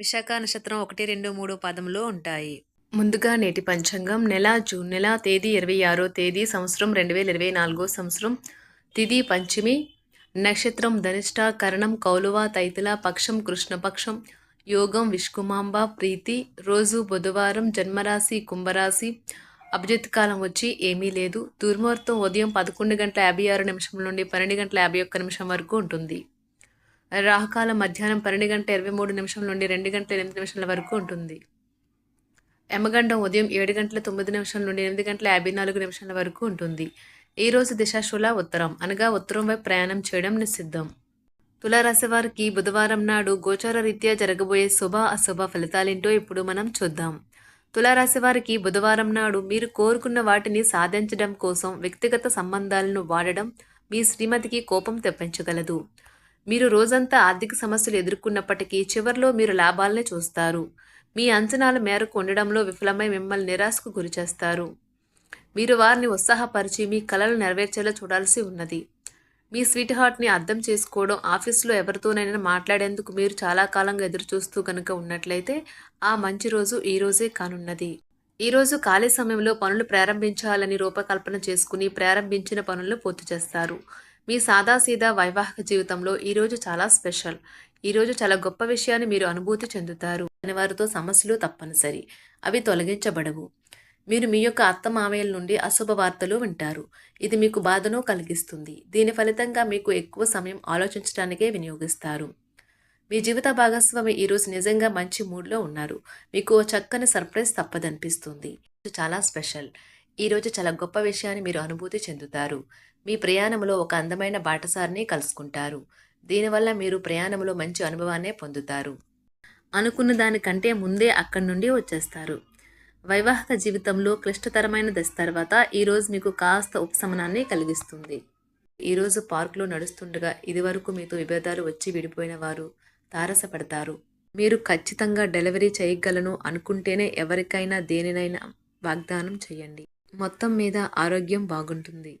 విశాఖ నక్షత్రం ఒకటి రెండు మూడు పాదములో ఉంటాయి. ముందుగా నేటి పంచాంగం నెల జూన్ నెల తేదీ ఇరవై ఆరో తేదీ సంవత్సరం రెండు వేల ఇరవై నాలుగో సంవత్సరం. తిథి పంచమి. నక్షత్రం ధనిష్ట కరణం కౌలువ తైతుల పక్షం కృష్ణపక్షం. యోగం విష్కుమాంబ ప్రీతి. రోజు బుధవారం జన్మరాశి కుంభరాశి. అభిజిత్ కాలం వచ్చి ఏమీ లేదు. దుర్ముహూర్తం ఉదయం పదకొండు గంటల యాభై ఆరు నిమిషం నుండి పన్నెండు గంటల యాభై ఒక్క నిమిషం వరకు ఉంటుంది. రాహకాల మధ్యాహ్నం పన్నెండు గంటల ఇరవై మూడు నిమిషం నుండి రెండు గంటల ఎనిమిది నిమిషాల వరకు ఉంటుంది. యమగండం ఉదయం ఏడు గంటల తొమ్మిది నిమిషాల నుండి ఎనిమిది గంటల యాభై నాలుగు నిమిషాల వరకు ఉంటుంది. ఈ రోజు దిశాశూల ఉత్తరం. అనగా ఉత్తరం వైపు ప్రయాణం చేయడం నిషిద్ధం. తులారాశి వారికి బుధవారం నాడు గోచార రీత్యా జరగబోయే శుభ అశుభ ఫలితాలేంటో ఇప్పుడు మనం చూద్దాం. తులారాశి వారికి బుధవారం నాడు మీరు కోరుకున్న వాటిని సాధించడం కోసం వ్యక్తిగత సంబంధాలను వాడడం మీ శ్రీమతికి కోపం తెప్పించగలదు. మీరు రోజంతా ఆర్థిక సమస్యలు ఎదుర్కొన్నప్పటికీ చివరిలో మీరు లాభాలనే చూస్తారు. మీ అంచనాల మేరకు ఉండడంలో విఫలమై మిమ్మల్ని నిరాశకు గురిచేస్తారు మీరు వారిని ఉత్సాహపరిచి మీ కలలు నెరవేర్చేలా చూడాల్సి ఉన్నది. మీ స్వీట్ హార్ట్ని అర్థం చేసుకోవడం ఆఫీసులో ఎవరితోనైనా మాట్లాడేందుకు మీరు చాలా కాలంగా ఎదురుచూస్తూ కనుక ఉన్నట్లయితే ఆ మంచి రోజు ఈ రోజే కానున్నది. ఈరోజు ఖాళీ సమయంలో పనులు ప్రారంభించాలని రూపకల్పన చేసుకుని ప్రారంభించిన పనులను పూర్తి చేస్తారు. మీ సాదాసీదా వైవాహిక జీవితంలో ఈరోజు చాలా స్పెషల్. ఈరోజు చాలా గొప్ప విషయాన్ని మీరు అనుభూతి చెందుతారు. అని వారితో సమస్యలు తప్పనిసరి. అవి తొలగించబడవు. మీరు మీ యొక్క అత్త మామయ్యల నుండి అశుభ వార్తలు వింటారు. ఇది మీకు బాధను కలిగిస్తుంది. దీని ఫలితంగా మీకు ఎక్కువ సమయం ఆలోచించడానికే వినియోగిస్తారు. మీ జీవిత భాగస్వామి ఈరోజు నిజంగా మంచి మూడ్లో ఉన్నారు. మీకు ఓ చక్కని సర్ప్రైజ్ తప్పదనిపిస్తుంది. చాలా స్పెషల్. ఈరోజు చాలా గొప్ప విషయాన్ని మీరు అనుభూతి చెందుతారు. మీ ప్రయాణంలో ఒక అందమైన బాటసారిని కలుసుకుంటారు. దీనివల్ల మీరు ప్రయాణంలో మంచి అనుభవాన్నే పొందుతారు. అనుకున్న దానికంటే ముందే అక్కడి నుండి వచ్చేస్తారు. వైవాహిక జీవితంలో క్లిష్టతరమైన దశ తర్వాత ఈరోజు మీకు కాస్త ఉపశమనాన్ని కలిగిస్తుంది. ఈరోజు పార్కులో నడుస్తుండగా ఇదివరకు మీతో విభేదాలు వచ్చి విడిపోయిన వారు తారసపడతారు. మీరు ఖచ్చితంగా డెలివరీ చేయగలను అనుకుంటేనే ఎవరికైనా దేనినైనా వాగ్దానం చేయండి. మొత్తం మీద ఆరోగ్యం బాగుంటుంది.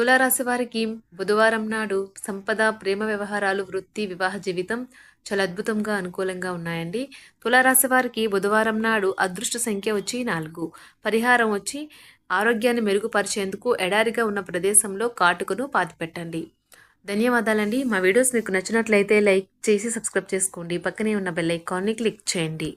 తులారాశి వారికి బుధవారం నాడు సంపద ప్రేమ వ్యవహారాలు వృత్తి వివాహ జీవితం చాలా అద్భుతంగా అనుకూలంగా ఉన్నాయండి. తులారాశి వారికి బుధవారం నాడు అదృష్ట సంఖ్య వచ్చి నాలుగు. పరిహారం వచ్చి ఆరోగ్యాన్ని మెరుగుపరిచేందుకు ఎడారిగా ఉన్న ప్రదేశంలో కాటుకను పాతిపెట్టండి. ధన్యవాదాలండి. మా వీడియోస్ మీకు నచ్చినట్లయితే లైక్ చేసి సబ్స్క్రైబ్ చేసుకోండి. పక్కనే ఉన్న బెల్ ఐకాన్ని క్లిక్ చేయండి.